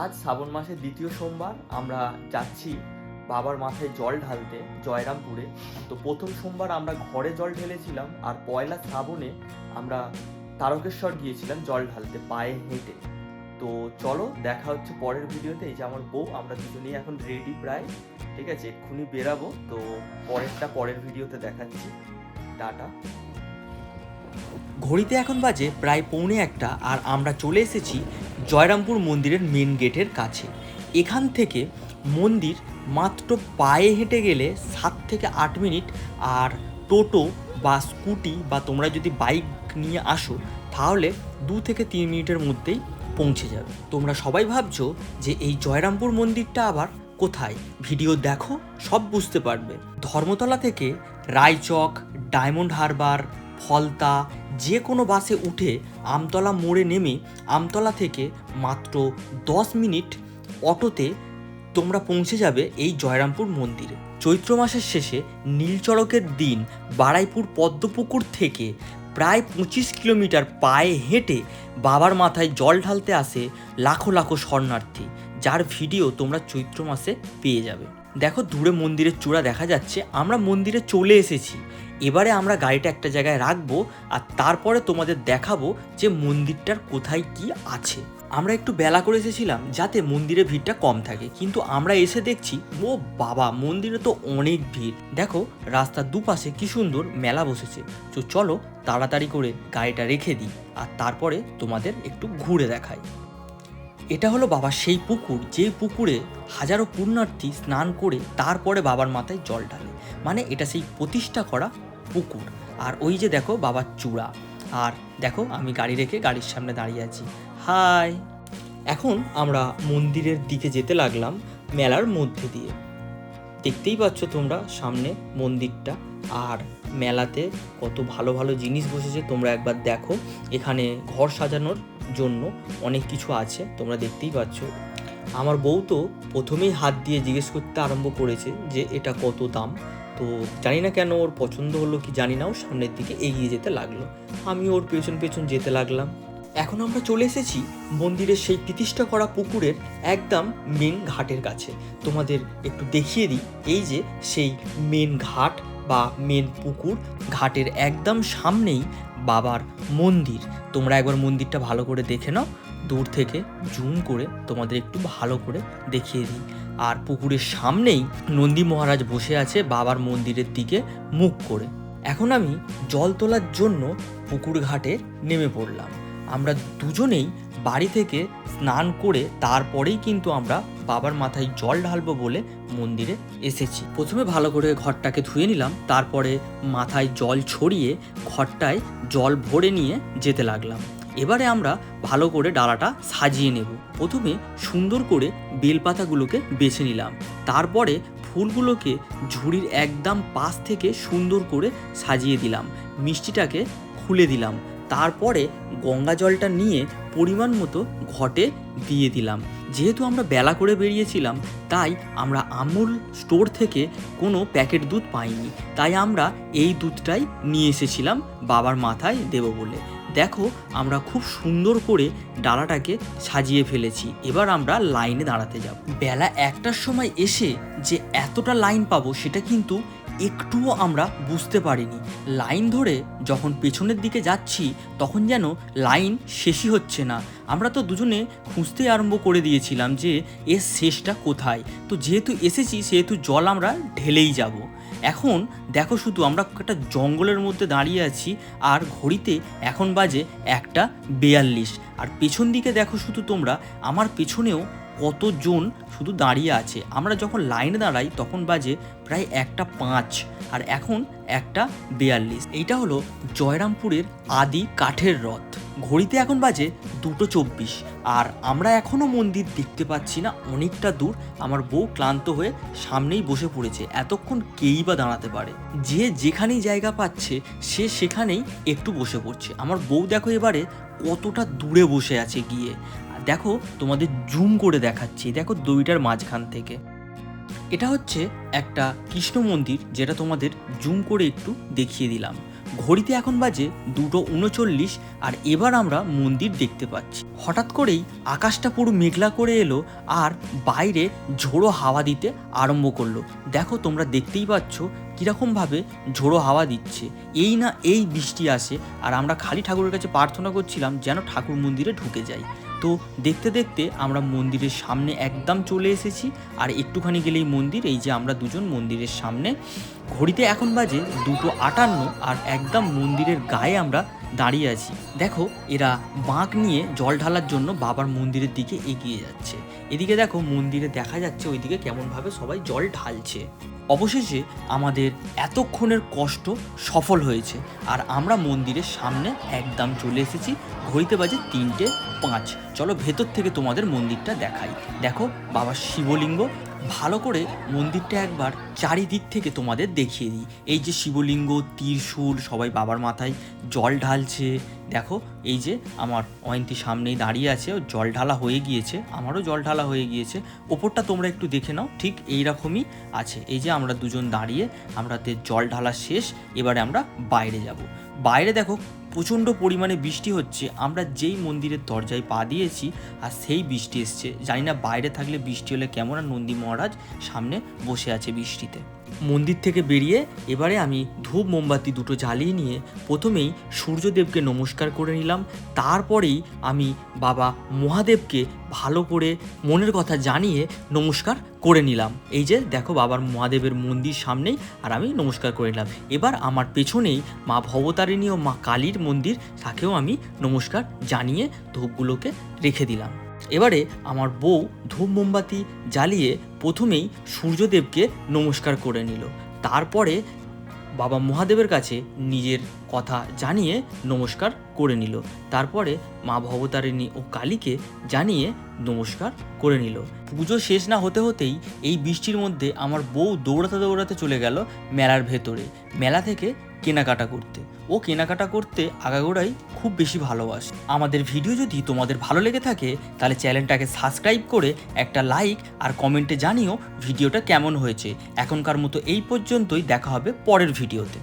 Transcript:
আজ শ্রাবণ মাসের দ্বিতীয় সোমবার, আমরা যাচ্ছি বাবার মাথায় জল ঢালতে জয়রামপুরে। তো প্রথম সোমবার আমরা ঘরে জল ঢেলেছিলাম আর পয়লা শ্রাবণে আমরা তারকেশ্বর গিয়েছিলাম জল ঢালতে পায়ে হেঁটে। তো চলো, দেখা হচ্ছে পরের ভিডিওতে। এই যে আমার বউ, আমরা দুজনেই এখন রেডি প্রায়। ঠিক আছে, এক্ষুনি বেরাবো। তো পরেরটা পরের ভিডিওতে দেখাচ্ছি। টাটা। ঘড়িতে এখন বাজে প্রায় পৌনে একটা, আর আমরা চলে এসেছি জয়রামপুর মন্দিরের মেন গেটের কাছে। এখান থেকে মন্দির মাত্র পায়ে হেঁটে গেলে সাত থেকে আট মিনিট আর টোটো বা স্কুটি বা তোমরা যদি বাইক নিয়ে আসো, তাহলে দু থেকে তিন মিনিটের মধ্যেই পৌঁছে যাবে। তোমরা সবাই ভাবছ যে এই জয়রামপুর মন্দিরটা আবার কোথায়? ভিডিও দেখো, সব বুঝতে পারবে। ধর্মতলা থেকে রায়চক, ডায়মন্ড হারবার ফলতা, যে কোনো বাসে উঠে আমতলা মোড়ে নেমে আমতলা থেকে মাত্র দশ মিনিট অটোতে তোমরা পৌঁছে যাবে এই জয়রামপুর মন্দিরে। চৈত্র মাসের শেষে নীলচড়কের দিন বারাইপুর পদ্মপুকুর থেকে প্রায় পঁচিশ কিলোমিটার পায়ে হেঁটে বাবার মাথায় জল ঢালতে আসে লাখো লাখো শরণার্থী, যার ভিডিও তোমরা চৈত্র মাসে পেয়ে যাবে। দেখো দূরে মন্দিরের চূড়া দেখা যাচ্ছে, আমরা মন্দিরে চলে এসেছি। এবারে আমরা গাড়িটা একটা জায়গায় রাখব আর তারপরে তোমাদের দেখাবো যে মন্দিরটার কোথায় কি আছে। আমরা একটু বেলা করে এসেছিলাম যাতে মন্দিরে ভিড়টা কম থাকে, কিন্তু আমরা এসে দেখছি, ও বাবা, মন্দিরে তো অনেক ভিড়। দেখো, রাস্তার দুপাশে কি সুন্দর মেলা বসেছে। তো চলো তাড়াতাড়ি করে গাড়িটা রেখে দিই আর তারপরে তোমাদের একটু ঘুরে দেখাই। এটা হলো বাবা সেই পুকুর যে পুকুরে হাজারো পুণ্যার্থী স্নান করে তারপরে বাবার মাথায় জল ঢালে। মানে এটা সেই প্রতিষ্ঠা করা পুকুর। আর ওই যে দেখো বাবার চূড়া। আর দেখো আমি গাড়ি রেখে গাড়ির সামনে দাঁড়িয়ে আছি। হাই। এখন আমরা মন্দিরের দিকে যেতে লাগলাম মেলার মধ্যে দিয়ে। দেখতেই পাচ্ছ তোমরা সামনে মন্দিরটা। আর মেলাতে কত ভালো ভালো জিনিস বসেছে তোমরা একবার দেখো। এখানে ঘর সাজানোর জন্য অনেক কিছু আছে, তোমরা দেখতেই পাচ্ছ। আমার বউ তো প্রথমেই হাত দিয়ে জিজ্ঞেস করতে আরম্ভ করেছে যে এটা কত দাম। তো জানি না কেন ওর পছন্দ হলো কি জানি না, ও সামনের দিকে এগিয়ে যেতে লাগল। আমি ওর পেছন পেছন যেতে লাগলাম। এখন আমরা চলে এসেছি মন্দিরের সেই প্রতিষ্ঠা করা পুকুরের একদম মেন ঘাটের কাছে। তোমাদের একটু দেখিয়ে দিই, এই যে সেই মেন ঘাট বা মেন পুকুর, ঘাটের একদম সামনেই বাবার মন্দির। তোমরা একবার মন্দিরটা ভালো করে দেখে নাও। দূর থেকে জুম করে তোমাদের একটু ভালো করে দেখিয়ে দিই। আর পুকুরের সামনেই নন্দী মহারাজ বসে আছে বাবার মন্দিরের দিকে মুখ করে। এখন আমি জল তোলার জন্য পুকুর ঘাটে নেমে পড়লাম। আমরা দুজনেই বাড়ি থেকে স্নান করে তারপরেই কিন্তু আমরা বাবার মাথায় জল ঢালবো বলে মন্দিরে এসেছি। প্রথমে ভালো করে ঘরটাকে ধুয়ে নিলাম, তারপরে মাথায় জল ছড়িয়ে ঘরটায় জল ভরে নিয়ে যেতে লাগলাম। এবারে আমরা ভালো করে ডালাটা সাজিয়ে নেব। প্রথমে সুন্দর করে বেলপাতাগুলোকে বেছে নিলাম। তারপরে ফুলগুলোকে ঝুড়ির একদম পাশ থেকে সুন্দর করে সাজিয়ে দিলাম। মিষ্টিটাকে খুলে দিলাম। তারপরে গঙ্গা জলটা নিয়ে পরিমাণ মতো ঘটে দিয়ে দিলাম। যেহেতু আমরা বেলা করে বেরিয়েছিলাম, তাই আমরা আমুল স্টোর থেকে কোনো প্যাকেট দুধ পাইনি। তাই আমরা এই দুধটাই নিয়ে এসেছিলাম বাবার মাথায় দেব বলে। দেখো, আমরা খুব সুন্দর করে ডালাটাকে সাজিয়ে ফেলেছি। এবার আমরা লাইনে দাঁড়াতে যাব। বেলা একটার সময় এসে যে এতটা লাইন পাবো, সেটা কিন্তু একটুও আমরা বুঝতে পারিনি। লাইন ধরে যখন পেছনের দিকে যাচ্ছি, তখন যেন লাইন শেষই হচ্ছে না। আমরা তো দুজনে খুঁজতে আরম্ভ করে দিয়েছিলাম যে, এর শেষটা কোথায়? তো যেহেতু এসেছি, সেহেতু জল আমরা ঢেলেই যাব। এখন দেখো শুধু আমরা একটা জঙ্গলের মধ্যে দাঁড়িয়ে আছি, আর ঘড়িতে এখন বাজে একটা বেয়াল্লিশ। আর পেছন দিকে দেখো শুধু তোমরা, আমার পেছনেও কতজন শুধু দাঁড়িয়ে আছে। আমরা যখন লাইনে দাঁড়াই, তখন বাজে প্রায় একটা পাঁচ, আর এখন একটা বেয়াল্লিশ। এইটা হলো জয়রামপুরের আদি কাঠের রথ। ঘড়িতে এখন বাজে দুটো চব্বিশ। আর আমরা এখনও মন্দির দেখতে পাচ্ছি না, অনেকটা দূর। আমার বউ ক্লান্ত হয়ে সামনেই বসে পড়েছে, এতক্ষণ কেই বা দাঁড়াতে পারে? যে যেখানেই জায়গা পাচ্ছে, সে সেখানেই একটু বসে পড়ছে। আমার বউ দেখো এবারে কতটা দূরে বসে আছে গিয়ে। দেখো, তোমাদের জুম করে দেখাচ্ছি, দেখো দুইটার মাঝখান থেকে। এটা হচ্ছে একটা কৃষ্ণ মন্দির, যেটা তোমাদের জুম করে একটু দেখিয়ে দিলাম। ঘড়িতে এখন বাজে দুটো উনচল্লিশ আর এবার আমরা মন্দির দেখতে পাচ্ছি। হঠাৎ করেই আকাশটা পুরো মেঘলা করে এলো আর বাইরে ঝোড়ো হাওয়া দিতে আরম্ভ করল। দেখো তোমরা দেখতেই পাচ্ছ কীরকমভাবে ঝোড়ো হাওয়া দিচ্ছে। এই না এই বৃষ্টি আসে আর আমরা খালি ঠাকুরের কাছে প্রার্থনা করছিলাম যেন ঠাকুর মন্দিরে ঢুকে যাই। তো দেখতে দেখতে আমরা মন্দিরের সামনে একদম চলে এসেছি। আর একটুখানি গেলেই মন্দির, এই যে আমরা দুজন মন্দিরের সামনে। ঘড়িতে এখন বাজে দুটো আটান্ন আর একদম মন্দিরের গায়ে আমরা দাঁড়িয়ে আছি। দেখো, এরা বাঁক নিয়ে জল ঢালার জন্য বাবার মন্দিরের দিকে এগিয়ে যাচ্ছে। এদিকে দেখো মন্দিরে দেখা যাচ্ছে ওইদিকে কেমনভাবে সবাই জল ঢালছে। অবশেষে আমাদের এতক্ষণের কষ্ট সফল হয়েছে। আর আমরা মন্দিরের সামনে একদম চলে এসেছি। ঘড়িতে বাজে তিনটে পাঁচ। চলো ভেতর থেকে তোমাদের মন্দিরটা দেখাই। দেখো বাবা শিবলিঙ্গ ভালো করে মন্দিরটা একবার চারিদিক থেকে তোমাদের দেখিয়ে দিই। এই যে শিবলিঙ্গ ত্রিশূল সবাই বাবার মাথায় জল ঢালছে। দেখো, এই যে আমার অয়ন্তী সামনেই দাঁড়িয়ে আছে, ও জল ঢালা হয়ে গিয়েছে, আমারও জল ঢালা হয়ে গিয়েছে। ওপরটা তোমরা একটু দেখে নাও, ঠিক এই রকমই আছে। এই যে আমরা দুজন দাঁড়িয়ে আমাদের জল ঢালা শেষ, এবারে আমরা বাইরে যাব। বাইরে দেখো প্রচণ্ড পরিমাণে বৃষ্টি হচ্ছে, আমরা যেই মন্দিরের দরজায় পা দিয়েছি আর সেই বৃষ্টি এসছে। জানি না বাইরে থাকলে বৃষ্টি হলে কেমন আর নন্দী মহারাজ সামনে বসে আছে বৃষ্টিতে। মন্দির থেকে বেরিয়ে এবারে আমি ধূপ, মোমবাতি দুটো জ্বালিয়ে নিয়ে প্রথমেই সূর্যদেবকে নমস্কার করে নিলাম। তারপরেই আমি বাবা মহাদেবকে ভালো করে মনের কথা জানিয়ে নমস্কার করে নিলাম। এই যে দেখো বাবার মহাদেবের মন্দির সামনেই আর আমি নমস্কার করে নিলাম। এবার আমার পেছনেই মা ভবতারিণী ও মা কালীর মন্দির, তাকেও আমি নমস্কার জানিয়ে ধূপগুলোকে রেখে দিলাম। এবারে আমার বউ ধূপ মোমবাতি জ্বালিয়ে প্রথমেই সূর্যদেবকে নমস্কার করে নিল। তারপরে বাবা মহাদেবের কাছে নিজের কথা জানিয়ে নমস্কার করে নিল। তারপরে মা ভবতারিণী ও কালীকে জানিয়ে নমস্কার করে নিল। পুজো শেষ না হতে হতেই এই বৃষ্টির মধ্যে আমার বউ দৌড়াতে দৌড়াতে চলে গেল মেলার ভেতরে, মেলা থেকে কেনাকাটা করতে। ও কেনাকাটা করতে আগাগোড়াই খুব বেশি ভালোবাসি। আমাদের ভিডিও যদি তোমাদের ভালো লেগে থাকে, তাহলে চ্যানেলটাকে সাবস্ক্রাইব করে একটা লাইক আর কমেন্টে জানিও ভিডিওটা কেমন হয়েছে। এখনকার মতো এই পর্যন্তই, দেখা হবে পরের ভিডিওতে।